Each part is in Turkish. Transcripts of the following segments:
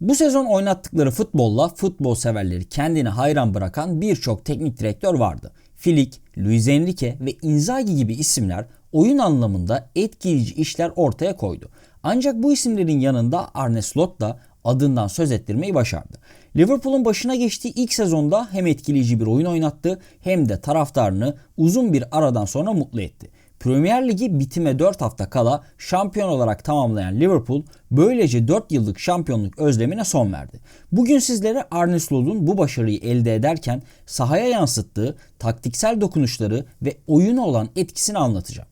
Bu sezon oynattıkları futbolla futbol severleri kendini hayran bırakan birçok teknik direktör vardı. Flick, Luis Enrique ve Inzaghi gibi isimler oyun anlamında etkileyici işler ortaya koydu. Ancak bu isimlerin yanında Arne Slot da adından söz ettirmeyi başardı. Liverpool'un başına geçtiği ilk sezonda hem etkileyici bir oyun oynattı hem de taraftarını uzun bir aradan sonra mutlu etti. Premier Ligi bitime 4 hafta kala şampiyon olarak tamamlayan Liverpool böylece 4 yıllık şampiyonluk özlemine son verdi. Bugün sizlere Arne Slot'un bu başarıyı elde ederken sahaya yansıttığı taktiksel dokunuşları ve oyuna olan etkisini anlatacağım.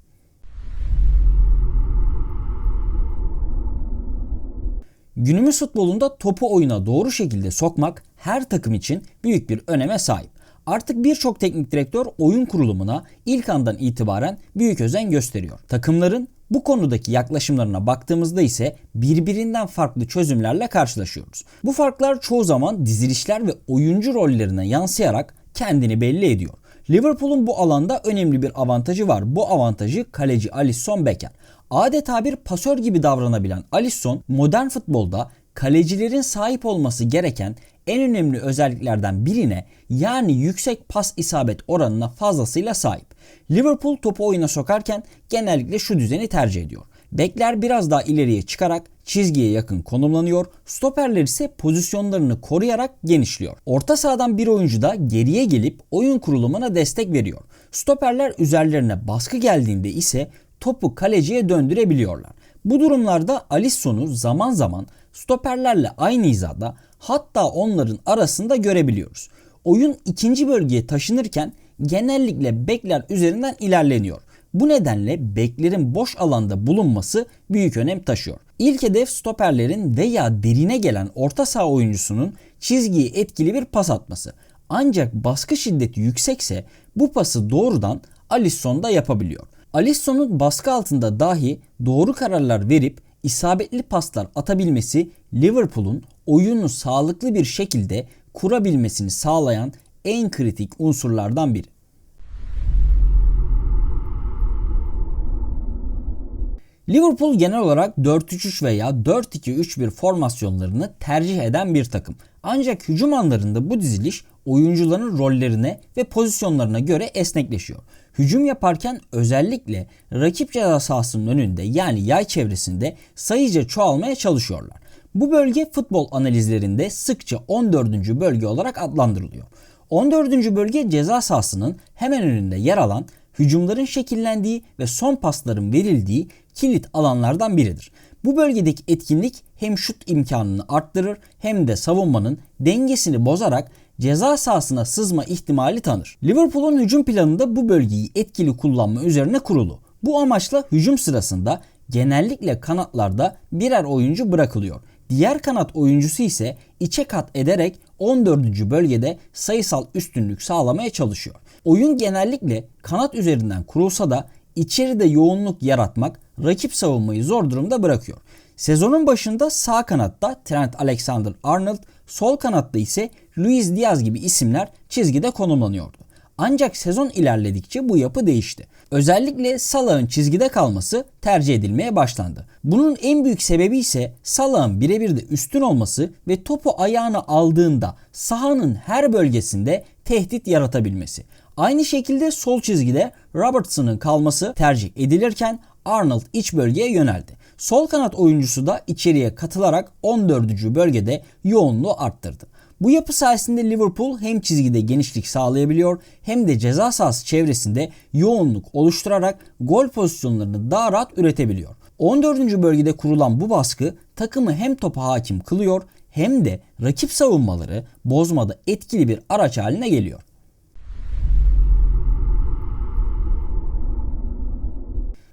Günümüz futbolunda topu oyuna doğru şekilde sokmak her takım için büyük bir öneme sahip. Artık birçok teknik direktör oyun kurulumuna ilk andan itibaren büyük özen gösteriyor. Takımların bu konudaki yaklaşımlarına baktığımızda ise birbirinden farklı çözümlerle karşılaşıyoruz. Bu farklar çoğu zaman dizilişler ve oyuncu rollerine yansıyarak kendini belli ediyor. Liverpool'un bu alanda önemli bir avantajı var. Bu avantajı kaleci Alisson Becker. Adeta bir pasör gibi davranabilen Alisson modern futbolda kalecilerin sahip olması gereken en önemli özelliklerden birine yani yüksek pas isabet oranına fazlasıyla sahip. Liverpool topu oyuna sokarken genellikle şu düzeni tercih ediyor. Bekler biraz daha ileriye çıkarak çizgiye yakın konumlanıyor. Stoperler ise pozisyonlarını koruyarak genişliyor. Orta sahadan bir oyuncu da geriye gelip oyun kurulumuna destek veriyor. Stoperler üzerlerine baskı geldiğinde ise topu kaleciye döndürebiliyorlar. Bu durumlarda Alisson'u zaman zaman stoperlerle aynı hizada hatta onların arasında görebiliyoruz. Oyun ikinci bölgeye taşınırken genellikle bekler üzerinden ilerleniyor. Bu nedenle beklerin boş alanda bulunması büyük önem taşıyor. İlk hedef stoperlerin veya derine gelen orta saha oyuncusunun çizgiye etkili bir pas atması. Ancak baskı şiddeti yüksekse bu pası doğrudan Alisson da yapabiliyor. Alisson'un baskı altında dahi doğru kararlar verip isabetli paslar atabilmesi Liverpool'un oyunu sağlıklı bir şekilde kurabilmesini sağlayan en kritik unsurlardan biri. Liverpool genel olarak 4-3-3 veya 4-2-3-1 formasyonlarını tercih eden bir takım. Ancak hücum anlarında bu diziliş oyuncuların rollerine ve pozisyonlarına göre esnekleşiyor. Hücum yaparken özellikle rakip ceza sahasının önünde yani yay çevresinde sayıca çoğalmaya çalışıyorlar. Bu bölge futbol analizlerinde sıkça 14. bölge olarak adlandırılıyor. 14. bölge ceza sahasının hemen önünde yer alan hücumların şekillendiği ve son pasların verildiği kilit alanlardan biridir. Bu bölgedeki etkinlik hem şut imkanını arttırır hem de savunmanın dengesini bozarak ceza sahasına sızma ihtimali tanır. Liverpool'un hücum planında bu bölgeyi etkili kullanma üzerine kurulu. Bu amaçla hücum sırasında genellikle kanatlarda birer oyuncu bırakılıyor. Diğer kanat oyuncusu ise içe kat ederek 14. bölgede sayısal üstünlük sağlamaya çalışıyor. Oyun genellikle kanat üzerinden kurulsa da içeride yoğunluk yaratmak rakip savunmayı zor durumda bırakıyor. Sezonun başında sağ kanatta Trent Alexander-Arnold, sol kanatta ise Luis Diaz gibi isimler çizgide konumlanıyordu. Ancak sezon ilerledikçe bu yapı değişti. Özellikle Salah'ın çizgide kalması tercih edilmeye başlandı. Bunun en büyük sebebi ise Salah'ın birebir de üstün olması ve topu ayağına aldığında sahanın her bölgesinde tehdit yaratabilmesi. Aynı şekilde sol çizgide Robertson'ın kalması tercih edilirken Arnold iç bölgeye yöneldi. Sol kanat oyuncusu da içeriye katılarak 14. bölgede yoğunluğu arttırdı. Bu yapı sayesinde Liverpool hem çizgide genişlik sağlayabiliyor hem de ceza sahası çevresinde yoğunluk oluşturarak gol pozisyonlarını daha rahat üretebiliyor. 14. bölgede kurulan bu baskı takımı hem topa hakim kılıyor hem de rakip savunmaları bozmada etkili bir araç haline geliyor.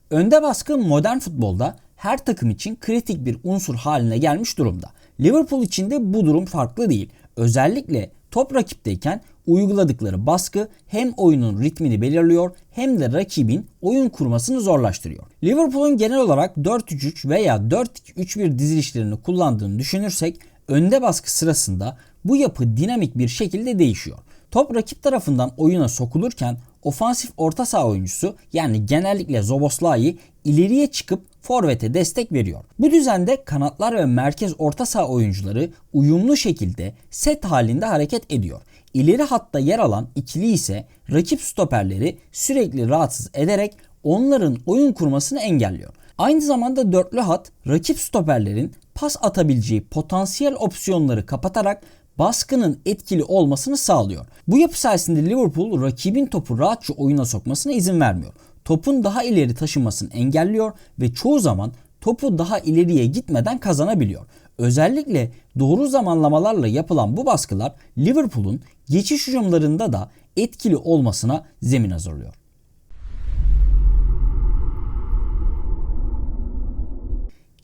Önde baskı modern futbolda her takım için kritik bir unsur haline gelmiş durumda. Liverpool için de bu durum farklı değil. Özellikle top rakipteyken uyguladıkları baskı hem oyunun ritmini belirliyor hem de rakibin oyun kurmasını zorlaştırıyor. Liverpool'un genel olarak 4-3-3 veya 4-2-3-1 dizilişlerini kullandığını düşünürsek önde baskı sırasında bu yapı dinamik bir şekilde değişiyor. Top rakip tarafından oyuna sokulurken ofansif orta saha oyuncusu yani genellikle Zoboslai ileriye çıkıp forvete destek veriyor. Bu düzende kanatlar ve merkez orta saha oyuncuları uyumlu şekilde set halinde hareket ediyor. İleri hatta yer alan ikili ise rakip stoperleri sürekli rahatsız ederek onların oyun kurmasını engelliyor. Aynı zamanda dörtlü hat rakip stoperlerin pas atabileceği potansiyel opsiyonları kapatarak baskının etkili olmasını sağlıyor. Bu yapı sayesinde Liverpool rakibin topu rahatça oyuna sokmasına izin vermiyor. Topun daha ileri taşınmasını engelliyor ve çoğu zaman topu daha ileriye gitmeden kazanabiliyor. Özellikle doğru zamanlamalarla yapılan bu baskılar Liverpool'un geçiş hücumlarında da etkili olmasına zemin hazırlıyor.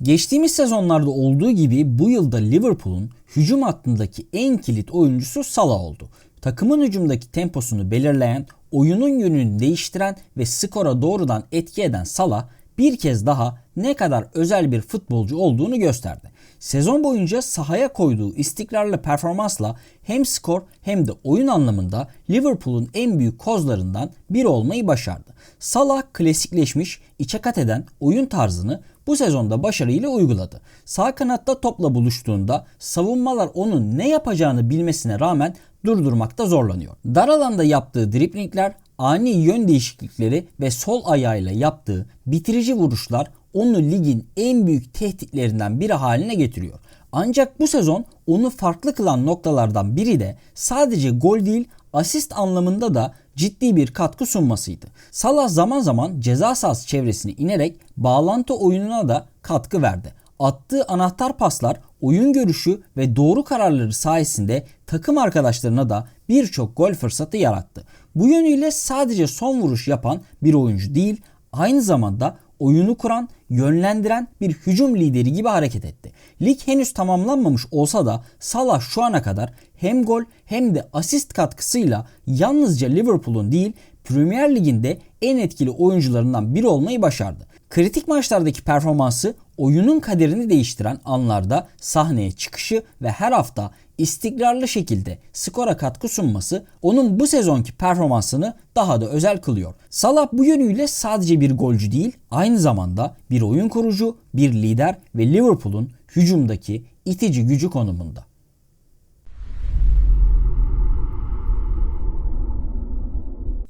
Geçtiğimiz sezonlarda olduğu gibi bu yılda Liverpool'un hücum hattındaki en kilit oyuncusu Salah oldu. Takımın hücumdaki temposunu belirleyen, oyunun yönünü değiştiren ve skora doğrudan etki eden Salah bir kez daha ne kadar özel bir futbolcu olduğunu gösterdi. Sezon boyunca sahaya koyduğu istikrarlı performansla hem skor hem de oyun anlamında Liverpool'un en büyük kozlarından biri olmayı başardı. Salah klasikleşmiş, içe kat eden oyun tarzını bu sezonda başarıyla uyguladı. Sağ kanatta topla buluştuğunda savunmalar onun ne yapacağını bilmesine rağmen durdurmakta zorlanıyor. Dar alanda yaptığı driplingler, ani yön değişiklikleri ve sol ayağıyla yaptığı bitirici vuruşlar onu ligin en büyük tehditlerinden biri haline getiriyor. Ancak bu sezon onu farklı kılan noktalardan biri de sadece gol değil asist anlamında da ciddi bir katkı sunmasıydı. Salah zaman zaman ceza sahası çevresine inerek bağlantı oyununa da katkı verdi. Attığı anahtar paslar, oyun görüşü ve doğru kararları sayesinde takım arkadaşlarına da birçok gol fırsatı yarattı. Bu yönüyle sadece son vuruş yapan bir oyuncu değil, aynı zamanda oyunu kuran, yönlendiren bir hücum lideri gibi hareket etti. Lig henüz tamamlanmamış olsa da Salah şu ana kadar hem gol hem de asist katkısıyla yalnızca Liverpool'un değil Premier Lig'in de en etkili oyuncularından biri olmayı başardı. Kritik maçlardaki performansı oyunun kaderini değiştiren anlarda sahneye çıkışı ve her hafta istikrarlı şekilde skora katkı sunması onun bu sezonki performansını daha da özel kılıyor. Salah bu yönüyle sadece bir golcü değil, aynı zamanda bir oyun kurucu, bir lider ve Liverpool'un hücumdaki itici gücü konumunda.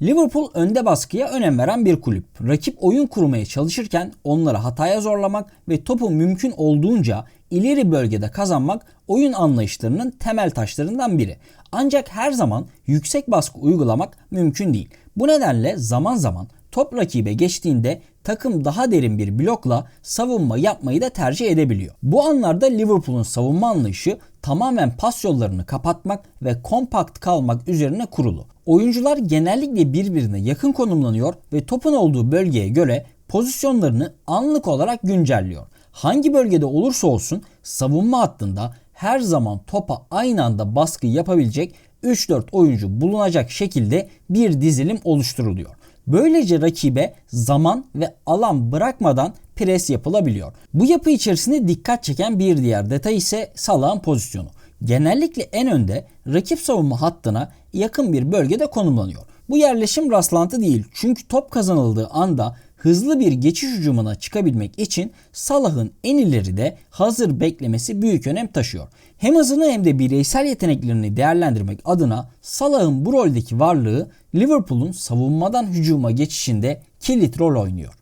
Liverpool önde baskıya önem veren bir kulüp. Rakip oyun kurmaya çalışırken onları hataya zorlamak ve topu mümkün olduğunca ileri bölgede kazanmak oyun anlayışlarının temel taşlarından biri. Ancak her zaman yüksek baskı uygulamak mümkün değil. Bu nedenle zaman zaman top rakibe geçtiğinde takım daha derin bir blokla savunma yapmayı da tercih edebiliyor. Bu anlarda Liverpool'un savunma anlayışı tamamen pas yollarını kapatmak ve kompakt kalmak üzerine kurulu. Oyuncular genellikle birbirine yakın konumlanıyor ve topun olduğu bölgeye göre pozisyonlarını anlık olarak güncelliyor. Hangi bölgede olursa olsun savunma hattında her zaman topa aynı anda baskı yapabilecek 3-4 oyuncu bulunacak şekilde bir dizilim oluşturuluyor. Böylece rakibe zaman ve alan bırakmadan pres yapılabiliyor. Bu yapı içerisinde dikkat çeken bir diğer detay ise Salah'ın pozisyonu. Genellikle en önde rakip savunma hattına yakın bir bölgede konumlanıyor. Bu yerleşim rastlantı değil çünkü top kazanıldığı anda hızlı bir geçiş hücumuna çıkabilmek için Salah'ın en ileride hazır beklemesi büyük önem taşıyor. Hem hızını hem de bireysel yeteneklerini değerlendirmek adına Salah'ın bu roldeki varlığı Liverpool'un savunmadan hücuma geçişinde kilit rol oynuyor.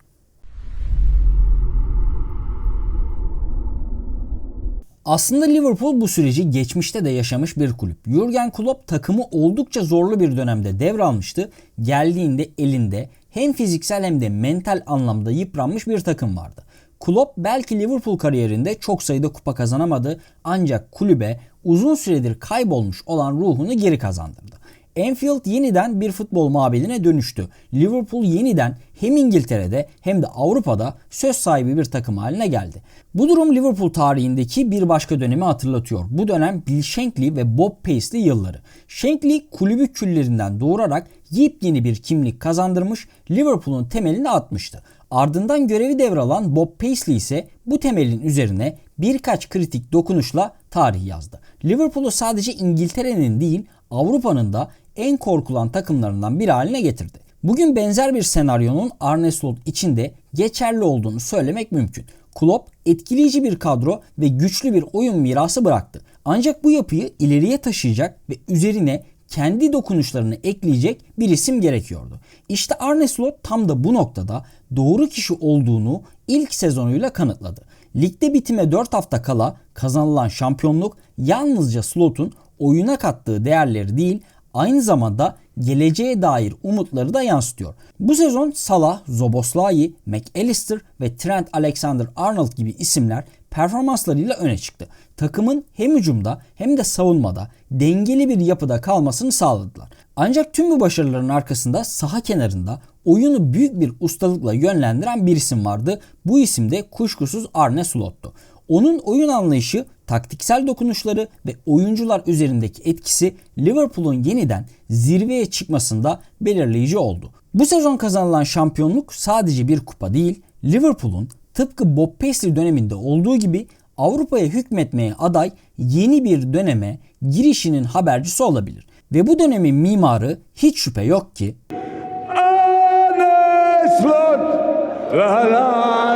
Aslında Liverpool bu süreci geçmişte de yaşamış bir kulüp. Jurgen Klopp takımı oldukça zorlu bir dönemde devralmıştı. Geldiğinde elinde hem fiziksel hem de mental anlamda yıpranmış bir takım vardı. Klopp belki Liverpool kariyerinde çok sayıda kupa kazanamadı ancak kulübe uzun süredir kaybolmuş olan ruhunu geri kazandırdı. Anfield yeniden bir futbol mabedine dönüştü. Liverpool yeniden hem İngiltere'de hem de Avrupa'da söz sahibi bir takım haline geldi. Bu durum Liverpool tarihindeki bir başka dönemi hatırlatıyor. Bu dönem Bill Shankly ve Bob Paisley yılları. Shankly kulübü küllerinden doğurarak yepyeni bir kimlik kazandırmış, Liverpool'un temelini atmıştı. Ardından görevi devralan Bob Paisley ise bu temelin üzerine birkaç kritik dokunuşla tarih yazdı. Liverpool'u sadece İngiltere'nin değil Avrupa'nın da en korkulan takımlarından biri haline getirdi. Bugün benzer bir senaryonun Arne Slot içinde geçerli olduğunu söylemek mümkün. Klopp etkileyici bir kadro ve güçlü bir oyun mirası bıraktı. Ancak bu yapıyı ileriye taşıyacak ve üzerine kendi dokunuşlarını ekleyecek bir isim gerekiyordu. İşte Arne Slot tam da bu noktada doğru kişi olduğunu ilk sezonuyla kanıtladı. Ligde bitime 4 hafta kala kazanılan şampiyonluk yalnızca Slot'un oyuna kattığı değerleri değil aynı zamanda geleceğe dair umutları da yansıtıyor. Bu sezon Salah, Zoboslai, McAllister ve Trent Alexander-Arnold gibi isimler performanslarıyla öne çıktı. Takımın hem hücumda hem de savunmada dengeli bir yapıda kalmasını sağladılar. Ancak tüm bu başarıların arkasında saha kenarında oyunu büyük bir ustalıkla yönlendiren bir isim vardı. Bu isim de kuşkusuz Arne Slot'tu. Onun oyun anlayışı, taktiksel dokunuşları ve oyuncular üzerindeki etkisi Liverpool'un yeniden zirveye çıkmasında belirleyici oldu. Bu sezon kazanılan şampiyonluk sadece bir kupa değil, Liverpool'un tıpkı Bob Paisley döneminde olduğu gibi Avrupa'ya hükmetmeye aday yeni bir döneme girişinin habercisi olabilir. Ve bu dönemin mimarı hiç şüphe yok ki Arne